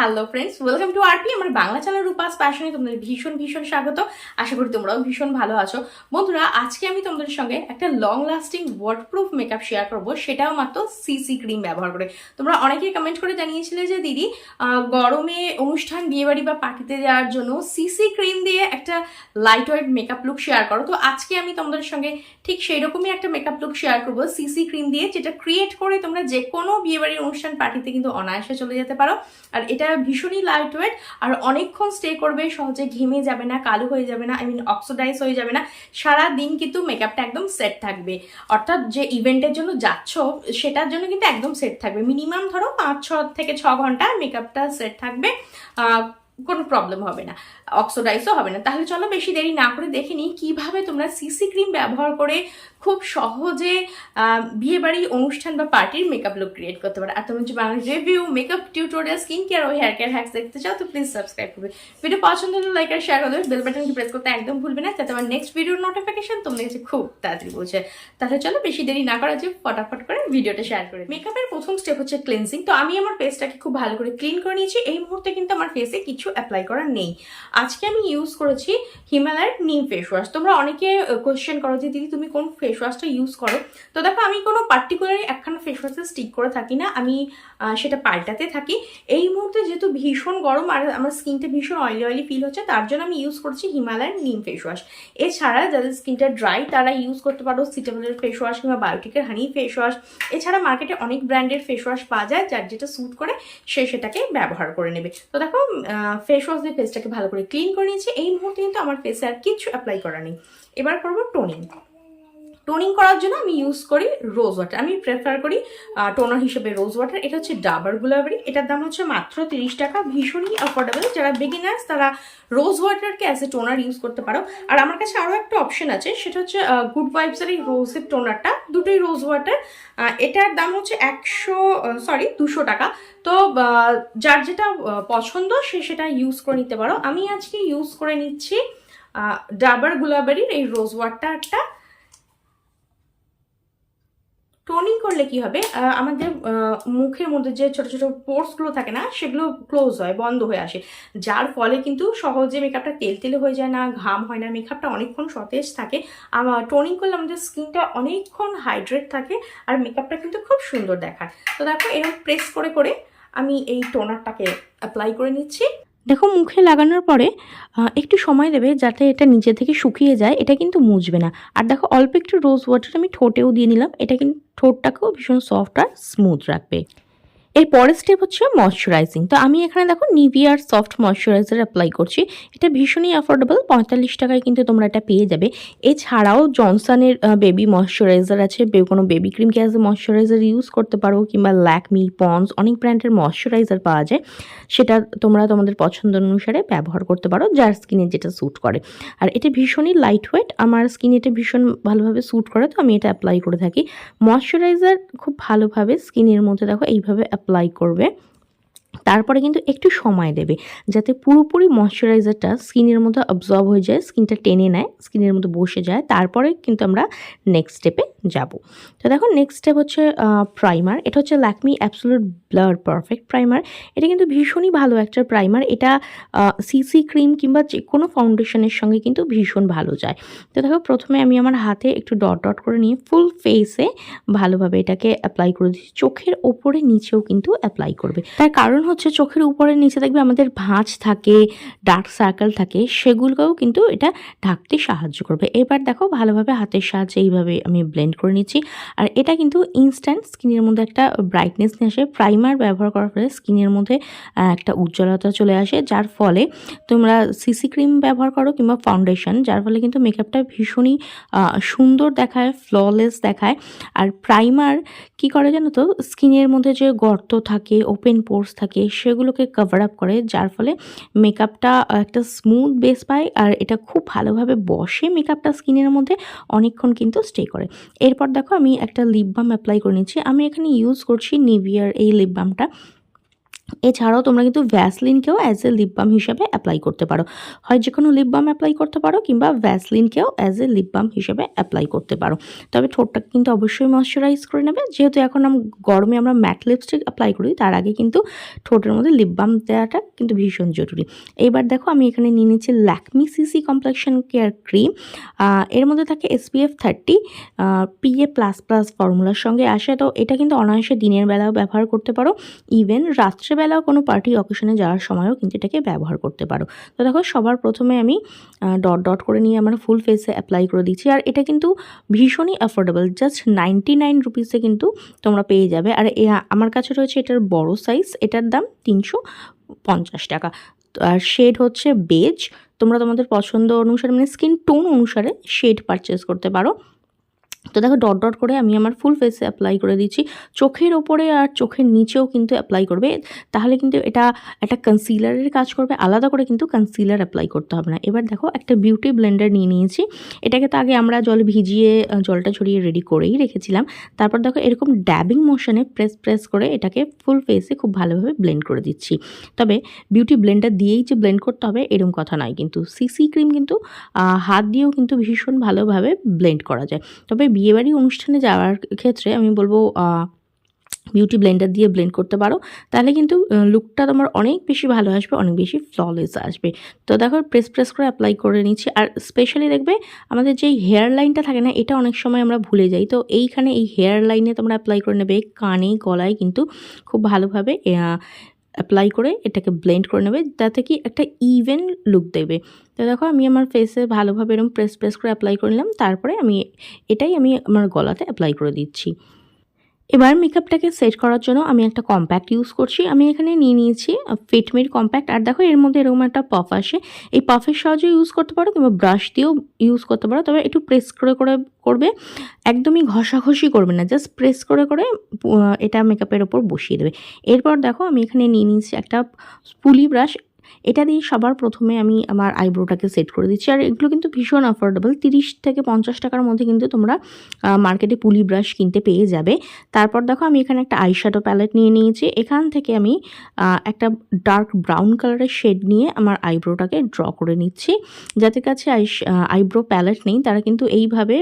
Hello friends welcome to RP আমার Bangla channel Rupa's প্যাশনে তোমাদের ভীষণ ভীষণ স্বাগত। আশা করি তোমরাও ভীষণ ভালো আছো। বন্ধুরা, আজকে আমি তোমাদের সঙ্গে একটা long lasting waterproof makeup share করব। সেটাও মাত্র সিসি ক্রিম ব্যবহার করে। তোমরা অনেকেই কমেন্ট করে জানিয়েছিলে যে, দিদি গরমে অনুষ্ঠান, বিয়েবাড়ি বা পার্টিতে যাওয়ার জন্য সিসি ক্রিম দিয়ে একটা light weight makeup look share করো। তো আজকে আমি তোমাদের সঙ্গে ঠিক সেই রকমই একটা মেকআপ লুক শেয়ার করব সিসি ক্রিম দিয়ে, যেটা ক্রিয়েট করে তোমরা যে কোনো বিয়েবাড়ির অনুষ্ঠান পার্টিতে কিন্তু অনায়াসে চলে যেতে পারো। আর এটা ভীষণই লাইট ওয়েট আর অনেকক্ষণ স্টে করবে, সহজে ঘেমে যাবে না, কালো হয়ে যাবে না আই মিন অক্সিডাইজ হয়ে যাবে না, সারা দিন কিন্তু মেকআপটা একদম সেট থাকবে। অর্থাৎ যে ইভেন্টের জন্য যাচ্ছ, সেটার জন্য কিন্তু একদম সেট থাকবে। মিনিমাম ধরো পাঁচ, ছ থেকে ছ ঘণ্টা মেকআপটা সেট থাকবে। কোনো প্রবলেম হবে না। অক্সোডাইজও হবে না। তাহলে চলো বেশি দেরি না করে দেখে নিই কীভাবে তোমরা সিসি ক্রিম ব্যবহার করে খুব সহজে বিয়েবাড়ি অনুষ্ঠান বা পার্টির মেকআপ লুক ক্রিয়েট করতে পারো। আর তোমরা যে Bangla review makeup tutorial skin care ও হেয়ার কেয়ার হ্যাক্স দেখতে চাও, তো প্লিজ সাবস্ক্রাইব করবে। ভিডিও পছন্দ হলে লাইক আর শেয়ার করে দেবে। বেল বাটনকে প্রেস করতে একদম ভুলবে না, যাতে আমার নেক্সট ভিডিওর নোটিফিকেশন তোমাদের কাছে খুব তাড়াতাড়ি পৌঁছে তাহলে চলো বেশি দেরি না করা যে ফটাফট করে ভিডিওটা শেয়ার করে মেকআপের প্রথম স্টেপ হচ্ছে ক্লিনজিং তো আমি আমার ফেসটাকে খুব ভালো করে ক্লিন করে নিয়েছি। এই মুহূর্তে কিন্তু আমার ফেসে কিছু অ্যাপ্লাই করার নেই। আজকে আমি ইউজ করেছি হিমালয়ের নিম ফেস ওয়াশ তোমরা অনেকে কোয়েশ্চেন করো যে, দিদি, তুমি কোন ফেস ওয়াশটা ইউজ করো? তো দেখো, আমি কোনো পার্টিকুলারই একখানা ফেস ওয়াশে স্টিক করে থাকি না। আমি সেটা পাল্টাতে থাকি। এই মুহূর্তে যেহেতু ভীষণ গরম আর আমার স্কিনটা ভীষণ অয়েলি অয়েলি ফিল হচ্ছে, তার জন্য আমি ইউজ করছি হিমালয়ের নিম ফেস ওয়াশ এছাড়া যাদের স্কিনটা ড্রাই তারা ইউজ করতে পারো সিটেবলের ফেস ওয়াশ কিংবা বায়োটিকের হানি ফেস ওয়াশ এছাড়া মার্কেটে অনেক ব্র্যান্ডের ফেস ওয়াশ পাওয়া যায়, যার যেটা স্যুট করে, সে সেটাকে ব্যবহার করে নেবে। তো দেখো ফেস ওয়াশ দিয়ে ফেসটাকে ভালো করে ক্লিন করে নিয়েছি। এই মুহূর্তে কিন্তু আমার ফেসে আর কিছু অ্যাপ্লাই করা নেই। এবার করব টোনিং টোনিং করার জন্য আমি ইউজ করি রোজ ওয়াটার আমি প্রেফার করি টোনার হিসেবে রোজ ওয়াটার এটা হচ্ছে ডাবার গুলাবারি। এটার দাম হচ্ছে মাত্র তিরিশ টাকা। ভীষণই অ্যাফোর্ডেবল যারা বিগিনার্স তারা রোজ ওয়াটারকে অ্যাজ এ টোনার ইউজ করতে পারো। আর আমার কাছে আরও একটা অপশন আছে, সেটা হচ্ছে গুড ভাইবসের এই রোজের টোনারটা দুটোই রোজ ওয়াটার এটার দাম হচ্ছে একশো সরি দুশো টাকা। তো যার যেটা পছন্দ, সে সেটা ইউজ করে নিতে পারো। আমি আজকে ইউজ করে নিচ্ছি ডাবার গুলাবারির এই রোজ ওয়াটারটা টোনিং করলে কি হবে? আমাদের মুখের মধ্যে যে ছোট ছোট পোর্সগুলো থাকে না, সেগুলো ক্লোজ হয়, বন্ধ হয়ে আসে। যার ফলে কিন্তু সহজে মেকআপটা তেল তেলে হয়ে যায় না, ঘাম হয় না, মেকআপটা অনেকক্ষণ সতেজ থাকে। আমার টোনিং করলে আমাদের স্কিনটা অনেকক্ষণ হাইড্রেট থাকে আর মেকআপটা কিন্তু খুব সুন্দর দেখায়। তো দেখো, এরকম প্রেস করে করে আমি এই টোনারটাকে অ্যাপ্লাই করে নিচ্ছি। দেখো মুখে লাগানোর পরে একটু সময় দেবে যাতে এটা নিজে থেকে শুকিয়ে যায়, এটা কিন্তু মুছবে না। আর দেখো অল্প একটু রোজ ওয়াটার আমি ঠোঁটেও দিয়ে নিলাম, এটা কিন্তু ঠোঁটটাকেও ভীষণ সফট আর স্মুথ রাখবে। এর পরের স্টেপ হচ্ছে ময়শ্চারাইজিং তো আমি এখানে দেখো নিভিয়ার সফট ময়শ্চারাইজার অ্যাপ্লাই করছি। এটা ভীষণই অ্যাফোর্ডেবল পঁয়তাল্লিশ টাকায় কিন্তু তোমরা এটা পেয়ে যাবে। এছাড়াও জনসনের বেবি ময়শ্চারাইজার আছে। কোনো বেবি ক্রিমকে অ্যাজ এ ময়শ্চারাইজার ইউজ করতে পারো, কিংবা ল্যাকমি পন্স অনেক ব্র্যান্ডের ময়শ্চারাইজার পাওয়া যায়। সেটা তোমরা তোমাদের পছন্দ অনুসারে ব্যবহার করতে পারো, যার স্কিনে যেটা স্যুট করে। আর এটা ভীষণই লাইট ওয়েট আমার স্কিনে এটা ভীষণ ভালোভাবে স্যুট করে, তো আমি এটা অ্যাপ্লাই করে থাকি। ময়শ্চারাইজার খুব ভালোভাবে স্কিনের মধ্যে দেখো এইভাবে অ্যাপ্লাই করবে। তারপরে কিন্তু একটু সময় দেবে, যাতে পুরোপুরি ময়শ্চারাইজারটা স্কিনের মধ্যে অবজর্ব হয়ে যায়, স্কিনটা টেনে নেয়, স্কিনের মধ্যে বসে যায়। তারপরে কিন্তু আমরা নেক্সট স্টেপে যাব। তো দেখো নেক্সট স্টেপ হচ্ছে প্রাইমার এটা হচ্ছে Lakme absolute blur perfect primer এটা কিন্তু ভীষণই ভালো একটা প্রাইমার এটা সিসি ক্রিম কিংবা যে কোনো ফাউন্ডেশনের সঙ্গে কিন্তু ভীষণ ভালো যায়। তো দেখো প্রথমে আমি আমার হাতে একটু ডট ডট করে নিয়ে ফুল ফেসে ভালোভাবে এটাকে অ্যাপ্লাই করে দিচ্ছি। চোখের ওপরে নিচেও কিন্তু অ্যাপ্লাই করবে। তার কারণ হচ্ছে চোখের উপরে নিচে দেখবে আমাদের ভাঁজ থাকে ডার্ক সার্কেল থাকে, সেগুলোকেও কিন্তু এটা ঢাকতে সাহায্য করবে। এবার দেখো ভালোভাবে হাতের সাহায্যে এইভাবে আমি ব্লেন্ড করে নিচ্ছি। আর এটা কিন্তু ইনস্ট্যান্ট স্কিনের মধ্যে একটা ব্রাইটনেস নিয়ে আসে। প্রাইমার ব্যবহার করার ফলে স্কিনের মধ্যে একটা উজ্জ্বলতা চলে আসে। যার ফলে তোমরা সিসি ক্রিম ব্যবহার করো কিংবা ফাউন্ডেশন যার ফলে কিন্তু মেকআপটা ভীষণই সুন্দর দেখায় ফ্ললেস দেখায়। আর প্রাইমার কি করে জানো তো? স্কিনের মধ্যে যে গর্ত থাকে ওপেন পোর্স থাকে সেগুলোকে কভার আপ করে, যার ফলে মেকআপটা একটা স্মুথ বেস পায় আর এটা খুব ভালোভাবে বসে মেকআপটা স্কিনের মধ্যে অনেকক্ষণ কিন্তু স্টে করে। এরপর দেখো আমি একটা লিপ বাম অ্যাপ্লাই করে নিচ্ছি। আমি এখানে ইউজ করছি নিভিয়ার এই লিপ বামটা এছাড়াও তোমরা কিন্তু ভ্যাসলিনকেও অ্যাজ এ লিপ বাম হিসেবে অ্যাপ্লাই করতে পারো। হয় যে কোনো লিপ বাম অ্যাপ্লাই করতে পারো কিংবা ভ্যাসলিনকেও অ্যাজ এ লিপ বাম হিসেবে অ্যাপ্লাই করতে পারো। তবে ঠোঁটটাকে কিন্তু অবশ্যই ময়শ্চারাইজ করে নেবে। যেহেতু এখন গরমে আমরা ম্যাট লিপস্টিক অ্যাপ্লাই করি, তার আগে কিন্তু ঠোঁটের মধ্যে লিপ বাম দেওয়াটা কিন্তু ভীষণ জরুরি। এইবার দেখো আমি এখানে নিয়ে নিচ্ছি Lakme CC complexion care cream এর মধ্যে থাকে SPF thirty PA plus plus ফর্মুলার সঙ্গে আসে। তো এটা কিন্তু অনায়াসে দিনের বেলাও ব্যবহার করতে পারো। ইভেন রাত্রেবেলাও কোনো পার্টি অকেশনে যাওয়ার সময়ও কিন্তু এটাকে ব্যবহার করতে পারো। তো দেখো, সবার প্রথমে আমি ডট ডট করে নিয়ে আমার ফুল ফেসে অ্যাপ্লাই করে দিচ্ছি। আর এটা কিন্তু ভীষণই অ্যাফোর্ডেবল জাস্ট নাইনটি নাইন রুপিসে কিন্তু তোমরা পেয়ে যাবে। আর এ, আমার কাছে রয়েছে এটার বড় সাইজ এটার দাম তিনশো পঞ্চাশ টাকা। আর শেড হচ্ছে বেজ তোমরা তোমাদের পছন্দ অনুসারে মানে স্কিন টোন অনুসারে শেড পারচেস করতে পারো। তো দেখো ডট ডট করে আমি আমার ফুল ফেসে অ্যাপ্লাই করে দিচ্ছি। চোখের ওপরে আর চোখের নিচেও কিন্তু অ্যাপ্লাই করবে। তাহলে কিন্তু এটা একটা কনসিলারের কাজ করবে। আলাদা করে কিন্তু কনসিলার অ্যাপ্লাই করতে হবে না। এবার দেখো একটা বিউটি ব্লেন্ডার নিয়ে নিয়েছি। এটাকে তো আগে আমরা জল ভিজিয়ে জলটা ছড়িয়ে রেডি করেই রেখেছিলাম। তারপর দেখো এরকম ড্যাবিং মোশনে প্রেস প্রেস করে এটাকে ফুল ফেসে খুব ভালোভাবে ব্লেন্ড করে দিচ্ছি। তবে বিউটি ব্লেন্ডার দিয়েই যে ব্লেন্ড করতে হবে এরকম কথা নয়। কিন্তু সিসি ক্রিম কিন্তু হাত দিয়েও কিন্তু ভীষণ ভালোভাবে ব্লেন্ড করা যায়। তবে বিয়েবাড়ি অনুষ্ঠানে যাওয়ার ক্ষেত্রে আমি বলব বিউটি ব্লেন্ডার দিয়ে ব্লেন্ড করতে পারো। তাহলে কিন্তু লুকটা তোমার অনেক বেশি ভালো আসবে, অনেক বেশি ফ্ললেস আসবে। তো দেখো প্রেস প্রেস করে অ্যাপ্লাই করে নিচ্ছি। আর স্পেশালি দেখবে, আমাদের যেই হেয়ার লাইনটা থাকে না, এটা অনেক সময় আমরা ভুলে যাই। তো এইখানে এই হেয়ার লাইনে তোমরা অ্যাপ্লাই করে নেবে কানে, গলায় কিন্তু খুব ভালোভাবে অ্যাপ্লাই করে এটাকে ব্লেন্ড করে নেবে যাতে কি একটা ইভেন লুক দেবে। তো দেখো আমি আমার ফেসে ভালোভাবে এরকম প্রেস প্রেস করে অ্যাপ্লাই করে নিলাম, তারপরে আমি এটাই আমি আমার গলাতে অ্যাপ্লাই করে দিচ্ছি। এবার মেকআপটাকে সেট করার জন্য আমি একটা কম্প্যাক্ট ইউজ করছি। আমি এখানে নিয়ে নিয়েছি ফিটমির কম্প্যাক্ট আর দেখো, এর মধ্যে এরকম একটা পফ আসে। এই পফের সাহায্যে ইউজ করতে পারো কিংবা ব্রাশ দিয়েও ইউজ করতে পারো। তবে একটু প্রেস করে করে, করবে। একদমই ঘষাঘষি করবে না জাস্ট প্রেস করে করে এটা মেকআপের ওপর বসিয়ে দেবে। এরপর দেখো, আমি এখানে নিয়ে নিয়েছি একটা পুলি ব্রাশ এটা দিয়ে সবার প্রথমে আমি আমার আইব্রোটাকে সেট করে দিচ্ছি। আর এগুলো কিন্তু ভীষণ অ্যাফোর্ডেবল তিরিশ থেকে পঞ্চাশ টাকার মধ্যে কিন্তু তোমরা মার্কেটে পুলি ব্রাশ কিনতে পেয়ে যাবে। তারপর দেখো আমি এখানে একটা আইশ্যাডো প্যালেট নিয়ে নিয়েছি। এখান থেকে আমি একটা ডার্ক ব্রাউন কালারের শেড নিয়ে আমার আইব্রোটাকে ড্র করে নিচ্ছি। যাদের কাছে আই আইব্রো প্যালেট নেই, তারা কিন্তু এইভাবে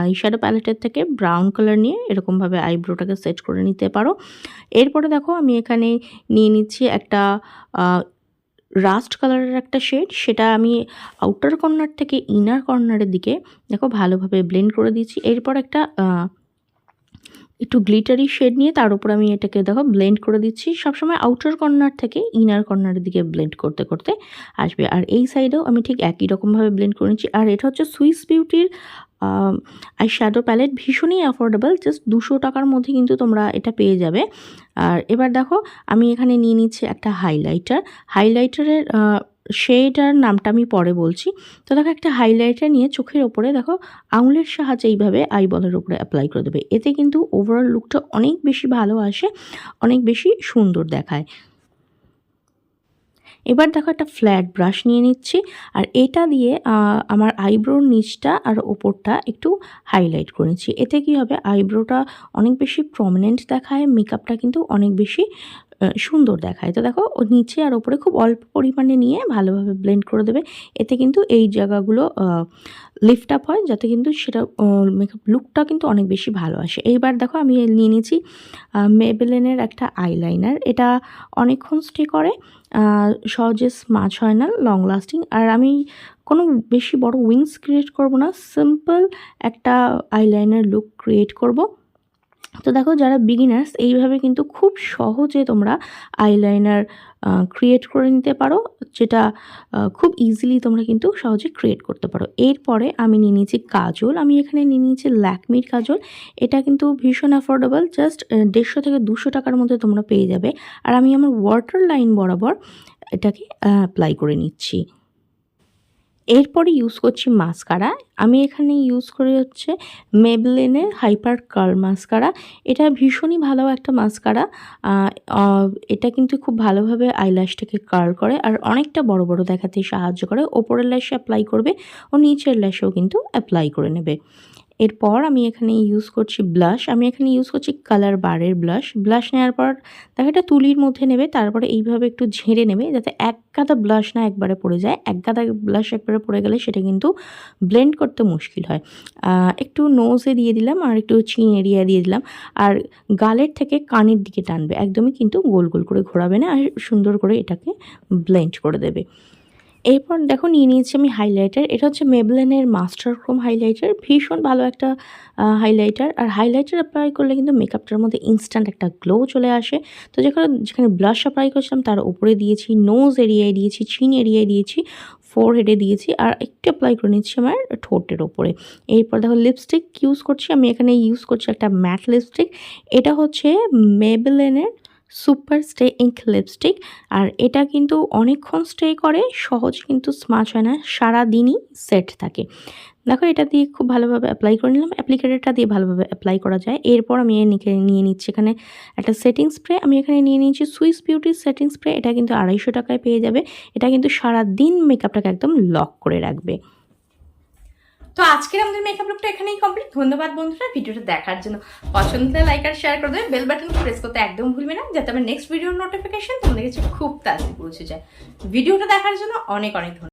আইশ্যাডো প্যালেটের থেকে ব্রাউন কালার নিয়ে এরকমভাবে আইব্রোটাকে সেট করে নিতে পারো। এরপরে দেখো আমি এখানে নিয়ে নিচ্ছি একটা রাস্ট কালারের একটা শেড, সেটা আমি আউটার কর্নার থেকে ইনার কর্নারের দিকে, দেখো ভালোভাবে ব্লেন্ড করে দিয়েছি। এরপর একটা একটু গ্লিটারি শেড নিয়ে তার উপর আমি এটাকে দেখো ব্লেন্ড করে দিচ্ছি। সবসময় আউটার কর্নার থেকে ইনার কর্নারের দিকে ব্লেন্ড করতে করতে আসবে। আর এই সাইডেও আমি ঠিক একই রকমভাবে ব্লেন্ড করে নিচ্ছি। আর এটা হচ্ছে সুইস বিউটির আই শ্যাডো প্যালেট ভীষণই অ্যাফোর্ডেবল জাস্ট দুশো টাকার মধ্যে কিন্তু তোমরা এটা পেয়ে যাবে। আর এবার দেখো, আমি এখানে নিয়ে নিচ্ছি একটা হাইলাইটার হাইলাইটারের শেডার নামটা আমি পরে বলছি। তো দেখো, একটা হাইলাইটার নিয়ে চোখের ওপরে দেখো, আঙুলের সাহায্যে এইভাবে আইবলের উপরে অ্যাপ্লাই করে দেবে। এতে কিন্তু ওভারঅল লুকটা অনেক বেশি ভালো আসে, অনেক বেশি সুন্দর দেখায়। এবার দেখো একটা ফ্ল্যাট ব্রাশ নিয়ে নিচ্ছি, আর এটা দিয়ে আমার আইব্রোর নিচটা আর ওপরটা একটু হাইলাইট করে নিচ্ছি। এতে কি হবে? আইব্রোটা অনেক বেশি প্রমিনেন্ট দেখায় মেকআপটা কিন্তু অনেক বেশি সুন্দর দেখায়। তো দেখো নিচে আর ওপরে খুব অল্প পরিমাণে নিয়ে ভালোভাবে ব্লেন্ড করে দেবে। এতে কিন্তু এই জায়গাগুলো লিফট আপ হয়, যাতে কিন্তু সেটা মেকআপ লুকটা কিন্তু অনেক বেশি ভালো আসে। এইবার দেখো, আমি নিয়ে নিয়েছি মেবেলেনের একটা আইলাইনার এটা অনেকক্ষণ স্টে করে সহজে স্মাচ হয় না লং লাস্টিং আর আমি কোনো বেশি বড় উইংস ক্রিয়েট করব না সিম্পল একটা আইলাইনার লুক ক্রিয়েট করব। তো দেখো যারা বিগিনার্স এইভাবে কিন্তু খুব সহজে তোমরা আইলাইনার ক্রিয়েট করে নিতে পারো, যেটা খুব ইজিলি তোমরা কিন্তু সহজে ক্রিয়েট করতে পারো। এরপরে আমি নিয়ে নিয়েছি কাজল, আমি এখানে নিয়ে নিয়েছি ল্যাকমির কাজল। এটা কিন্তু ভীষণ অ্যাফোর্ডেবল জাস্ট দেড়শো থেকে দুশো টাকার মধ্যে তোমরা পেয়ে যাবে। আর আমি আমার ওয়াটার লাইন বরাবর এটাকে অ্যাপ্লাই করে নিচ্ছি। এরপরে ইউজ করছি মাস্কারা আমি এখানে ইউজ করি হচ্ছে মেবলেনের হাইপার কার্ল মাস্কারা এটা ভীষণই ভালো একটা মাস্কারা এটা কিন্তু খুব ভালোভাবে আইল্যাশটাকে কার্ল করে আর অনেকটা বড় বড় দেখাতে সাহায্য করে। ওপরের ল্যাশে অ্যাপ্লাই করবে ও নিচের ল্যাশেও কিন্তু অ্যাপ্লাই করে নেবে। এরপর আমি এখানে ইউজ করছি ব্লাশ আমি এখানে ইউজ করছি কালার বারের ব্লাশ ব্লাশ নেওয়ার পর দেখো এটা তুলির মধ্যে নেবে, তারপরে এইভাবে একটু ঝেড়ে নেবে, যাতে এক গাদা ব্লাশ না একবারে পড়ে যায়। এক গাদা ব্লাশ একবারে পড়ে গেলে সেটা কিন্তু ব্লেন্ড করতে মুশকিল হয়। একটু নোজে দিয়ে দিলাম আর একটু চিন এরিয়া দিয়ে দিলাম। আর গালের থেকে কানের দিকে টানবে, একদমই কিন্তু গোল গোল করে ঘোরাবে না, আর সুন্দর করে এটাকে ব্লেন্ড করে দেবে। এরপর দেখো নিয়ে নিয়েছি আমি হাইলাইটার এটা হচ্ছে মেবলেনের মাস্টার ক্রোম হাইলাইটার ভীষণ ভালো একটা হাইলাইটার আর হাইলাইটার অ্যাপ্লাই করলে কিন্তু মেকআপটার মধ্যে ইনস্ট্যান্ট একটা গ্লো চলে আসে। তো যেখানে যেখানে ব্লাশ অ্যাপ্লাই করেছিলাম, তার উপরে দিয়েছি নোজ এরিয়ায় দিয়েছি চিন এরিয়ায় দিয়েছি ফোর হেডে দিয়েছি, আর একটু অ্যাপ্লাই করে নিচ্ছি আমার ঠোঁটের ওপরে এরপর দেখো লিপস্টিক ইউজ করছি, আমি এখানে ইউজ করছি একটা ম্যাট লিপস্টিক এটা হচ্ছে মেবেলেনের সুপার স্টে ইঙ্ক লিপস্টিক। আর এটা কিন্তু অনেকক্ষণ স্টে করে, সহজ কিন্তু স্মাচ হয় না, সারাদিনই সেট থাকে। দেখো, এটা দিয়ে খুব ভালোভাবে অ্যাপ্লাই করে নিলাম। অ্যাপ্লিকেটারটা দিয়ে ভালোভাবে অ্যাপ্লাই করা যায়। এরপর আমি এর নিয়ে নিচ্ছি এখানে একটা সেটিং স্প্রে আমি এখানে নিয়ে নিয়েছি সুইস বিউটির সেটিং স্প্রে এটা কিন্তু আড়াইশো টাকায় পেয়ে যাবে। এটা কিন্তু সারা দিন মেকআপটাকে একদম লক করে রাখবে। তো আজকের আমাদের মেকআপ লুকটা এখানেই কমপ্লিট ধন্যবাদ বন্ধুরা ভিডিওটা দেখার জন্য। পছন্দ হলে লাইক আর শেয়ার করে দেবে বেল বাটন প্রেস করতে একদম ভুলবে না। যাতে আমার নেক্সট ভিডিওর নোটিফিকেশন তোমাদের কাছে খুব তাড়াতাড়ি পৌঁছে যায়। ভিডিওটা দেখার জন্য অনেক অনেক ধন্যবাদ।